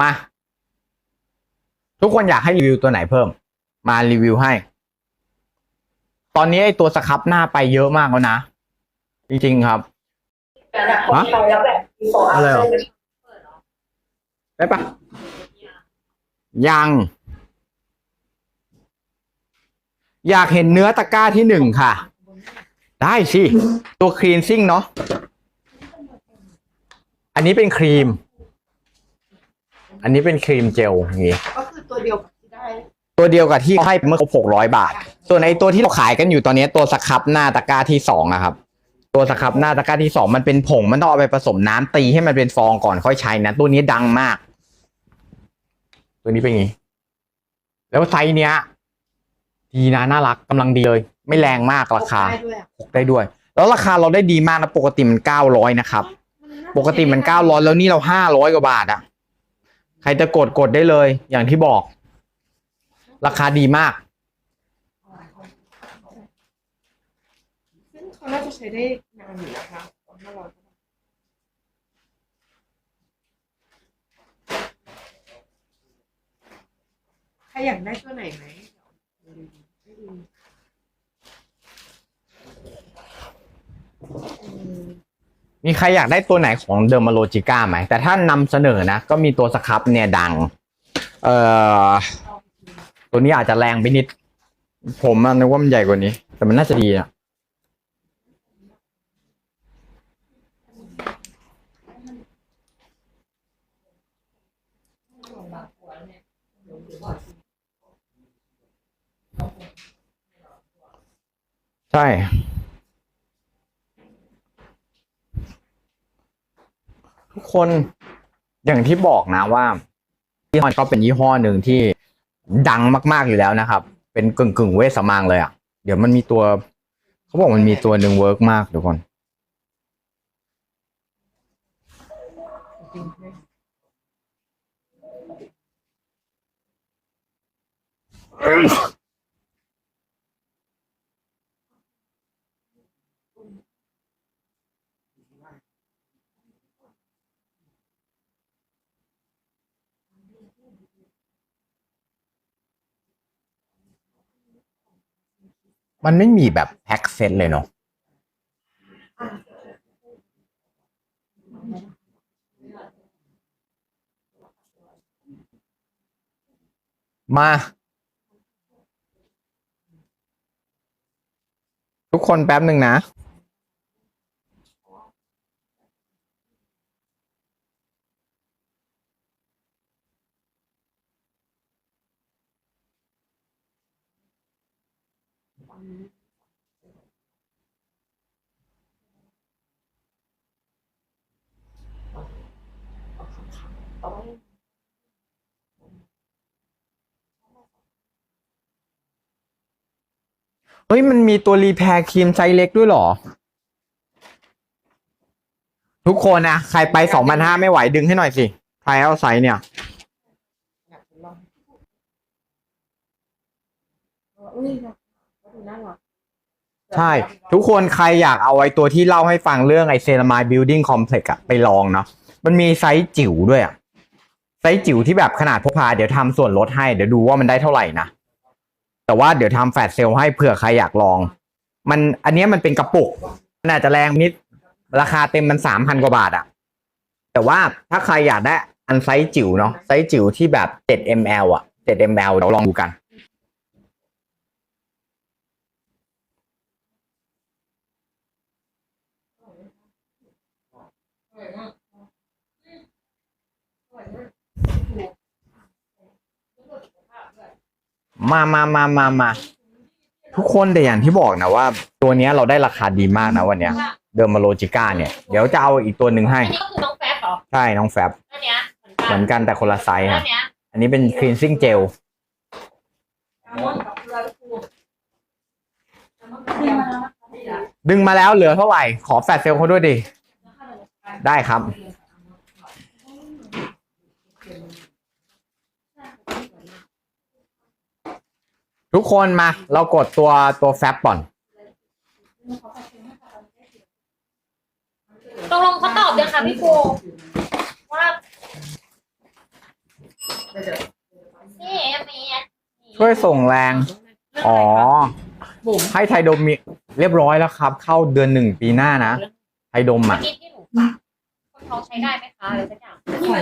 มา ทุกคนอยากให้รีวิวตัวไหนเพิ่ม มารีวิวให้ ตอนนี้ไอตัวสครับหน้าไปเยอะมากแล้วนะ จริงๆครับฮะอะไรเหรอได้ปะยัง อยากเห็นเนื้อตะกร้าที่หนึ่งค่ะ ได้สิ ตัวครีนซิ่งเนาะอันนี้เป็นครีม อันนี้เป็นครีมเจลอย่างงี้ ก็คือตัวเดียวกับที่ได้ ตัวเดียวกับที่เขาให้เมื่อครบหกร้อยบาท ส่วนไอ้ตัวที่เราขายกันอยู่ตอนนี้ตัวสครับหน้าตะกร้าที่สองอะครับ ตัวสครับหน้าตะกร้าที่สองมันเป็นผงมันต้องเอาไปผสมน้ำตีให้มันเป็นฟองก่อนค่อยใช้นะตัวนี้ดังมาก ตัวนี้เป็นอย่างงี้ แล้วไซส์เนี้ย ดีนะน่ารักกำลังดีเลย ไม่แรงมากราคาได้ด้วยอะพกได้ด้วย แล้วราคาเราได้ดีมากนะปกติมันเก้าร้อยนะครับ ปกติมันเก้าร้อยแล้วนี่เราห้าร้อยกว่าบาทอะ ใครจะกดกดได้เลย อย่างที่บอก ราคาดีมาก ซึ่งเขาน่าจะใช้ได้นานอยู่นะคะห้าร้อยใครอยากได้ตัวไหนไหมเดี๋ยวให้ดูอืม มีใครอยากได้ตัวไหนของเดอร์มาโลจิก้าไหม แต่ถ้านำเสนอนะ ก็มีตัวสครับเนี่ยดัง เอ่อ ตัวนี้อาจจะแรงไปนิด ผมนึกว่ามันใหญ่กว่านี้ แต่มันน่าจะดีอะใช่ ทุกคนอย่างที่บอกนะว่ายี่ห้อก็เป็นยี่ห้อหนึ่งที่ดังมากๆอยู่แล้วนะครับ เป็นกึ่งกึ่งเวสมางเลยอะ่ะ เดี๋ยวมันมีตัว เขาบอกมันมีตัวหนึ่งเวิร์กมากทุกคนจ มันไม่มีแบบแพ็คเซตเลยเนาะมา ทุกคนแป๊บหนึ่งนะ เฮ้ย มันมีตัวรีแพรครีมไซส์เล็กด้วยเหรอ ทุกคนนะใครไปสองพันห้าไม่ไหวดึงให้หน่อยสิใครเอาไซส์เนี่ยอย น่ารักใช่ ทุกคนใครอยากเอาไอ้ตัวที่เล่าให้ฟังเรื่องไอเซรามายบิลดิ้งคอมเพล็กซ์อะไปลองเนาะมันมีไซส์จิ๋วด้วยอะไซส์จิ๋วที่แบบขนาดพกพาเดี๋ยวทำส่วนลดให้เดี๋ยวดูว่ามันได้เท่าไหร่นะ แต่ว่าเดี๋ยวทำแฟลชเซลให้เผื่อใครอยากลอง มันอันนี้มันเป็นกระปุกมันอาจจะแรงนิด ราคาเต็มมันสามพันกว่าบาทอะแต่ว่าถ้าใครอยากได้อันไซส์จิ๋วเนาะไซส์จิ๋วที่แบบ 7 ml อะ7 ml เดี๋ยวลองดูกัน มามามามามาทุกคนแต่อย่างที่บอกนะว่า ตัวเนี้ยเราได้ราคาดีมากนะวันเนี้ยเดอร์มาโลจิก้าเนี่ย เดี๋ยวจะเอาอีกตัวหนึ่งให้ อันนี้ก็คือน้องแฟบเหรอใช่น้องแฟบอันเนี้ยเหมือนกันแต่คนละไซส์อัฮะนเนี้ยอันนี้เป็นคลีนซิ่งเจลดึงมาแล้วเหลือเท่าไหร่ขอแฟลชเซลเขาด้วยดิ ได้ครับ ทุกคนมา เรากดตัวตัวแฟบก่อน ตกลงเขาตอบยังคะพี่ปูว่านี่เมียช่วยส่งแรง อ๋อ บุ๋มให้ไทยดมมีเรียบร้อยแล้วครับ เข้าเดือนหนึ่งปีหน้านะ ไทยดมเมื่ออะกี้ที่หนูฝากคนท้องใช้ได้ไหมคะอะไรสักอย่าง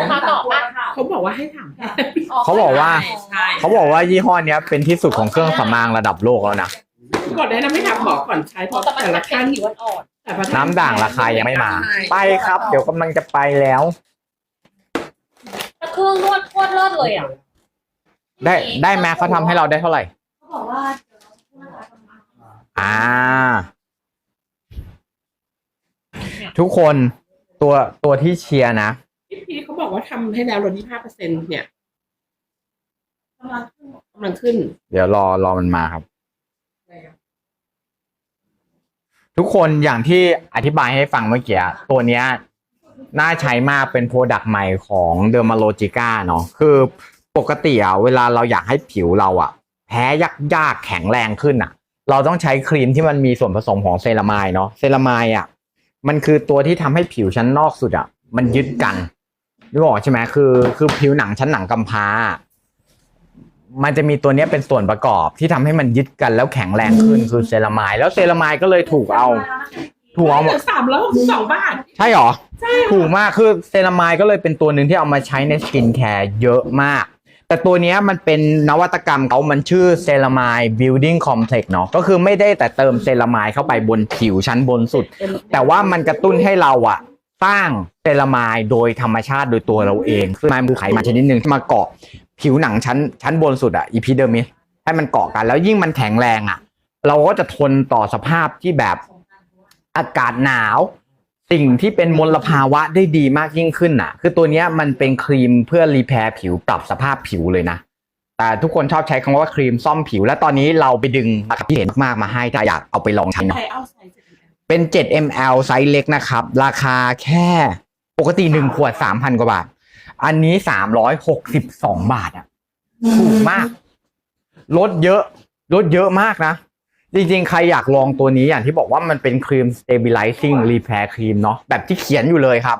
นะคะตอบป่ะเขาบอกว่าให้ถามแพทย์เขาบอกว่าใช่เขาบอกว่ายี่ห้อเนี้ยเป็นที่สุดของเครื่องสำอางระดับโลกแล้วนะก่อนแนะนำให้ถามหมอก่อนใช้เพราะแต่มันแต่ละเป็นท่านผิวอ่อนแต่ละท่น้ำด่างราคายังไม่มาใช่ไปครับ เดี๋ยวกำลังจะไปแล้วๆแต่เครื่องนวดโคตรเลิศเลยอะได้ได้ไหมเขาทำให้เราได้เท่าไหร่เขาบอกว่าอ่า ทุกคนตัวตัวที่เชียร์นะ พี่พีเขาบอกว่าทำให้แล้วลด25เปอร์เซ็นต์เนี่ยกำลังขึ้นเดี๋ยวรอรอมันมาครับทุกคนอย่างที่อธิบายให้ฟังเมื่อกี้ตัวเนี้ยน่าใช้มากเป็นโปรดักต์ใหม่ของเดอร์มาโลจิก้าเนาะคือปกติอะเวลาเราอยากให้ผิวเราอะแพ้ยากยากๆแข็งแรงขึ้นอะเราต้องใช้ครีมที่มันมีส่วนผสมของเซรามายเนาะเซรามายอะมันคือตัวที่ทำให้ผิวชั้นนอกสุดอะมันยึดกัน นึกออกใช่ไหมคือคือผิวหนังชั้นหนังกำพร้า มันจะมีตัวเนี้ยเป็นส่วนประกอบที่ทำให้มันยึดกันแล้วแข็งแรงขึ้นคือเซรามายแล้วเซรามายก็เลยถูกเอา ถูกเอาเหลือสามร้อยหกสิบสองบาท ใช่หรอถูกมากคือเซรามายก็เลยเป็นตัวหนึ่งที่เอามาใช้ในสกินแคร์เยอะมาก แต่ตัวเนี้ยมันเป็นนวัตกรรมเขามันชื่อเซรามาย building complex เนาะก็คือไม่ได้แต่เติมเซรามายเข้าไปบนผิวชั้นบนสุด แต่ว่ามันกระตุ้นให้เราอะ สร้างเซรามายโดยธรรมชาติโดยตัวเราเองซึ่งมันคือไขมันชนิดหนึ่งที่มาเกาะผิวหนังชั้นชั้นบนสุดอะอีพิเดอร์มิสให้มันเกาะกัน แล้วยิ่งมันแข็งแรงอะเราก็จะทนต่อสภาพที่แบบอากาศหนาว สิ่งที่เป็นมลภาวะได้ดีมากยิ่งขึ้นน่ะ คือตัวเนี้ยมันเป็นครีมเพื่อรีแพร์ผิวปรับสภาพผิวเลยนะ แต่ทุกคนชอบใช้คำว่าครีมซ่อมผิว และตอนนี้เราไปดึงราคาพิเศษมากๆมาให้ถ้าอยากเอาไปลองใช้เนาะ เอาใส่เสร็จแล้วเป็น 7 ml ไซส์เล็กนะครับ ราคาแค่ปกติ 1 ขวด 3,000 กว่าบาท อันนี้ 362 บาทอะถูกมาก ลดเยอะ ลดเยอะมากนะ จริงๆ ใครอยากลองตัวนี้อย่างที่บอกว่ามันเป็นครีม stabilizing repair ครีมเนาะแบบที่เขียนอยู่เลยครับ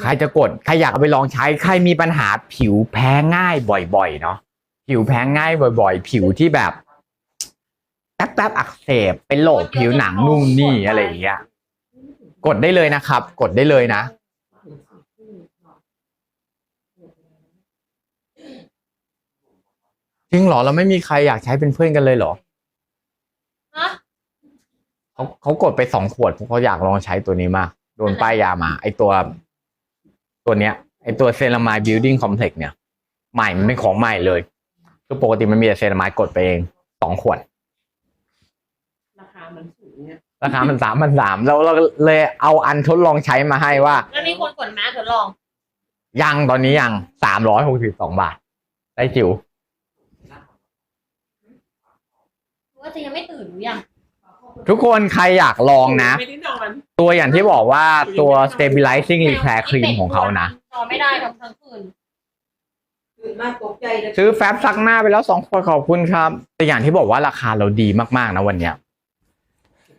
ใครจะกด ใครอยากเอาไปลองใช้ ใครมีปัญหาผิวแพ้ง่ายบ่อยๆ เนาะผิวแพ้ง่ายบ่อย ๆ ผิวที่แบบ แป๊บๆอักเสบเป็นโรคผิวหนังนู่นนี่อะไรอย่างเงี้ยกดได้เลยนะครับ กดได้เลยนะ จริงเหรอเราไม่มีใครอยากใช้เป็นเพื่อนกันเลยเหรอฮะเขาเขากดไปสองขวดเพราะเขาอยากลองใช้ตัวนี้มาก โดนป้ายยามา ไอตัว ตัวเนี้ย ไอตัวเซรามายบิวดิ้งคอมเพล็กซ์เนี่ย ใหม่มันเป็นของใหม่เลยคือปกติมันมีแต่เซรามายกดไปเองสองขวด ราคามันสูงเนี่ยราคามันสามพันสามแล้วเราเลยเอาอันทดลองใช้มาให้ว่า แล้วมีคนกดแมสทดลอง ยังตอนนี้ยังสามร้อยหกสิบสองบาท ได้จิ๋วว่าจะยังไม่ตื่นหรือยังทุกคนใครอยากลองนะ ไม่ได้นอนตัวอย่างที่บอกว่าตัว stabilizing repair cream ของเขานะ นอนไม่ได้ทั้งทั้งคืนตื่นมากตกใจเลยซื้อแฟบซักหน้าไปแล้วสองขวดขอบคุณครับ แต่อย่างที่บอกว่าราคาเราดีมากๆนะวันเนี้ย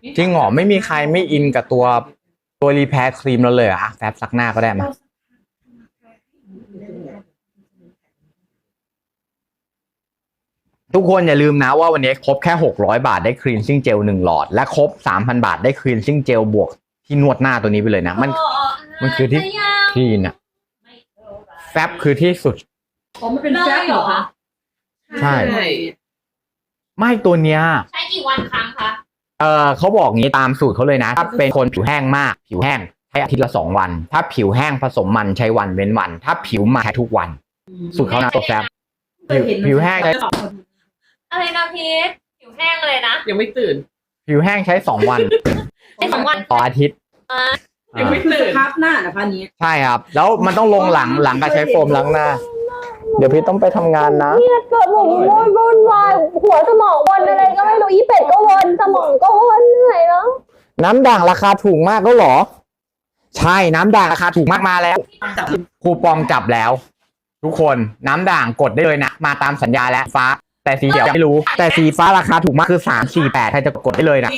จริงเหรอไม่มีใครไม่อินกับตัวตัวรีแพร์ครีมเราเลยเหรอะแฟบซักหน้าก็ได้มาทุกคนอย่าลืมนะว่าวันนี้ครบแค่ 600 บาทได้ครีนซิ่งเจลหนึ่งหลอด และครบ 3,000 บาทได้ครีนซิ่งเจลบวกที่นวดหน้าตัวนี้ไปเลยนะ มันเออมันคือที่จะยังครีนอะแฟบคือที่สุดอ๋อมันเป็นแฟบเหรอคะใช่ ไม่ตัวเนี้ย ใช้กี่วันครั้งคะ เออเขาบอกงี้ตามสูตรเขาเลยนะ ถ้าเป็นคนผิวแห้งมาก ผิวแห้งใช้อาทิตย์ละสองวัน ถ้าผิวแห้งผสมมันใช้วันเว้นวัน ถ้าผิวมันใช้ทุกวัน สูตรเขานะตัวแฟบผิวผิวแห้งใช้อะไรนะพีทผิวแห้งเลยนะ ยังไม่ตื่น ผิวแห้งใช้สองวันในสองวันต่ออาทิตย์ยังไม่อ่าตื่นภาพหน้านะคะนี้ ใช่ครับ แล้วมันต้องลงหลังหลังก็ใช้โฟมล้างหน้า เดี๋ยวพี่ต้องไปทำงานนะเกิดผมวุ่นวุ่นวายหัวสมองวนอะไรก็ไม่รู้อีเป็ดก็วนสมองก็วนเหนื่อยแล้วน้ำด่างราคาถูกมากแล้วเหรอ ใช่น้ำด่างราคาถูกมากมาแล้วคูปองจับแล้ว ทุกคนน้ำด่างกดได้เลยนะมาตามสัญญาแล้วฟ้า แต่สีเขียวไม่รู้ แต่สีฟ้าราคาถูกมากคือสามสี่แปดใครจะกดได้เลยนะ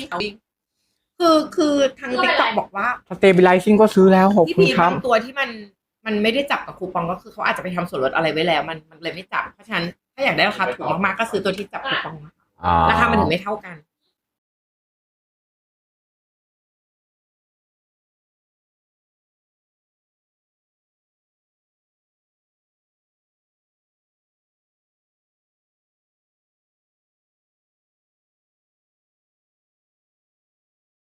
คือคือทางติ๊กต็อกบอกว่าสเตเบลไลซิ่งก็ซื้อแล้วขอบพี่คุณพีครับ บางตัวที่มัน มันไม่ได้จับกับคูปองก็คือเขาอาจจะไปทำส่วนลดอะไรไว้แล้ว มันมันเลยไม่จับเพราะฉะนั้นถ้าอยากได้ราคาถูกมากๆก็ซื้อตัวที่จับคูปองมาอ่าราคามันถึงไม่เท่ากัน